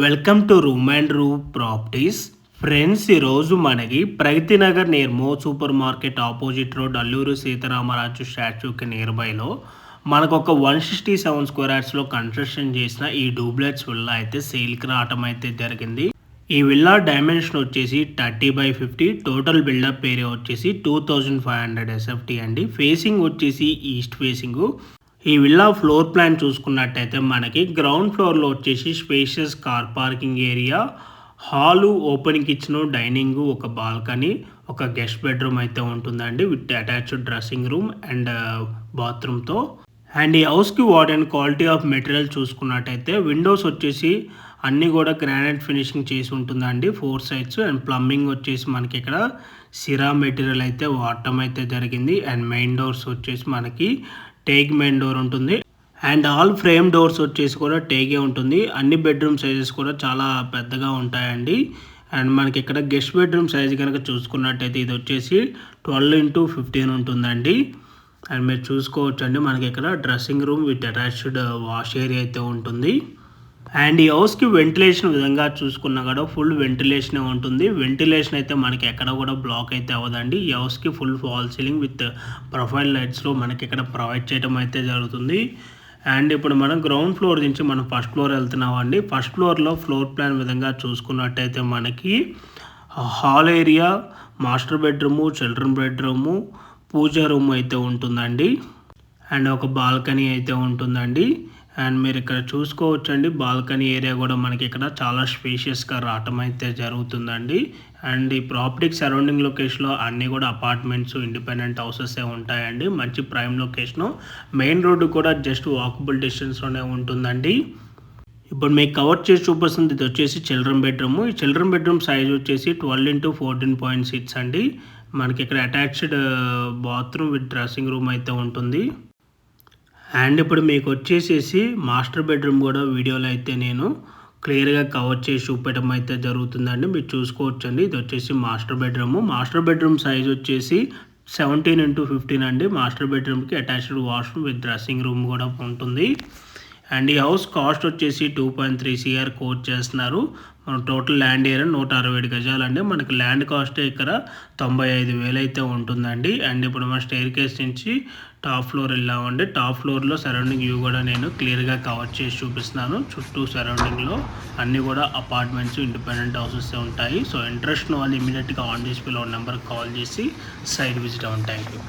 Welcome to room and రూ properties. Friends ఈరోజు మనకి Pragathi Nagar near more super market opposite road Alluri Sitaramaraju స్టాచ్యూకి నియర్బైలో మనకు ఒక వన్ సిక్స్టీ సెవెన్ స్క్వేర్ యార్డ్స్లో కన్స్ట్రక్షన్ చేసిన ఈ డూప్లెట్స్ విల్లా అయితే సేల్కి రావటం అయితే జరిగింది. ఈ విల్లా డైమెన్షన్ వచ్చేసి thirty by fifty total buildup area వచ్చేసి two thousand five hundred SFT అండి. ఫేసింగ్ వచ్చేసి ఈస్ట్ ఫేసింగ్ ఈ విల్లా ఫ్లోర్ ప్లాన్ చూసుకున్నట్టయితే మనకి గ్రౌండ్ ఫ్లోర్లో వచ్చేసి spacious car parking area hall open kitchen dining ఒక బాల్కనీ ఒక గెస్ట్ బెడ్రూమ్ అయితే ఉంటుందండి with attached dressing room and బాత్రూమ్తో. And ఈ హౌస్కి వాడిన క్వాలిటీ ఆఫ్ మెటీరియల్ చూసుకున్నట్టయితే విండోస్ వచ్చేసి అన్నీ కూడా గ్రానైట్ ఫినిషింగ్ చేసి ఉంటుందండి. ఫోర్ సైడ్స్ అండ్ ప్లంబింగ్ వచ్చేసి మనకి ఇక్కడ సిరా మెటీరియల్ అయితే వాడటం అయితే జరిగింది. అండ్ మెయిన్ డోర్స్ వచ్చేసి మనకి టేక్ మెయిన్ డోర్ ఉంటుంది. అండ్ ఆల్ ఫ్రేమ్ డోర్స్ వచ్చేసి కూడా టేకే ఉంటుంది. అన్ని బెడ్రూమ్ సైజెస్ కూడా చాలా పెద్దగా ఉంటాయండి. అండ్ మనకి ఇక్కడ గెస్ట్ బెడ్రూమ్ సైజ్ కనుక చూసుకున్నట్టయితే ఇది వచ్చేసి ట్వెల్వ్ ఇంటూ ఫిఫ్టీన్ ఉంటుందండి. అండ్ మీరు చూసుకోవచ్చండి. మనకి ఇక్కడ dressing room with attached wash area అయితే ఉంటుంది. అండ్ ఈ హౌస్కి వెంటిలేషన్ విధంగా చూసుకున్నా కూడా ఫుల్ వెంటిలేషనే ఉంటుంది. వెంటిలేషన్ అయితే మనకి ఎక్కడ కూడా బ్లాక్ అయితే అవ్వదండి. ఈ హౌస్కి full fall ceiling with profile లైట్స్లో మనకి ఇక్కడ ప్రొవైడ్ చేయడం అయితే జరుగుతుంది. అండ్ ఇప్పుడు మనం గ్రౌండ్ ఫ్లోర్ నుంచి మనం ఫస్ట్ ఫ్లోర్ వెళ్తున్నాం అండి? ఫస్ట్ ఫ్లోర్లో ఫ్లోర్ ప్లాన్ విధంగా చూసుకున్నట్టయితే మనకి hall area master bedroom children bedroom pooja room అయితే ఉంటుందండి. అండ్ ఒక బాల్కనీ అయితే ఉంటుందండి. అండ్ మీరు ఇక్కడ చూసుకోవచ్చండి. బాల్కనీ ఏరియా కూడా మనకి ఇక్కడ చాలా స్పేషియస్గా రావటం అయితే జరుగుతుందండి. అండ్ ఈ ప్రాపర్టీకి సరౌండింగ్ లొకేషన్లో అన్నీ కూడా అపార్ట్మెంట్స్ ఇండిపెండెంట్ హౌసెస్ ఉంటాయండి. మంచి ప్రైమ్ లొకేషను మెయిన్ రోడ్డు కూడా జస్ట్ వాకబుల్ డిస్టెన్స్లోనే ఉంటుందండి. ఇప్పుడు మీకు కవర్ చేసి చూపిస్తుంది. ఇది వచ్చేసి చిల్డ్రన్ బెడ్రూమ్ ఈ చిల్డ్రన్ బెడ్రూమ్ సైజ్ వచ్చేసి twelve into fourteen point six అండి. మనకి ఇక్కడ attached bathroom with dressing room అయితే ఉంటుంది. అండ్ ఇప్పుడు మీకు వచ్చేసేసి మాస్టర్ బెడ్రూమ్ కూడా వీడియోలో అయితే నేను క్లియర్గా కవర్ చేసి చూపెట్టడం అయితే జరుగుతుందండి. మీరు చూసుకోవచ్చండి. ఇది వచ్చేసి master bedroom. Master bedroom size వచ్చేసి సెవెంటీన్ ఇంటూ ఫిఫ్టీన్ అండి. మాస్టర్ బెడ్రూమ్కి attached washroom with dressing room కూడా ఉంటుంది. అండ్ ఈ హౌస్ కాస్ట్ వచ్చేసి two point three CR quote చేస్తున్నారు. మన టోటల్ ల్యాండ్ ఏరియా నూట అరవై ఏడు అండి మనకి ల్యాండ్ కాస్ట్ ఇక్కడ తొంభై ఐదు వేలు అయితే ఉంటుందండి. అండ్ ఇప్పుడు మన స్టేర్ కేస్ నుంచి టాప్ ఫ్లోర్ వెళ్ళామండి. టాప్ ఫ్లోర్లో సరౌండింగ్ వ్యూ కూడా నేను క్లియర్గా కవర్ చేసి చూపిస్తున్నాను. చుట్టూ సరౌండింగ్లో అన్నీ కూడా అపార్ట్మెంట్స్ ఇండిపెండెంట్ హౌసెస్ ఉంటాయి. సో ఇంట్రెస్ట్ వాళ్ళు ఇమీడియట్గా ఆన్ చేసి పిల్లల నెంబర్కి కాల్ చేసి సైట్ విజిట్ అవ్వండి. Thank you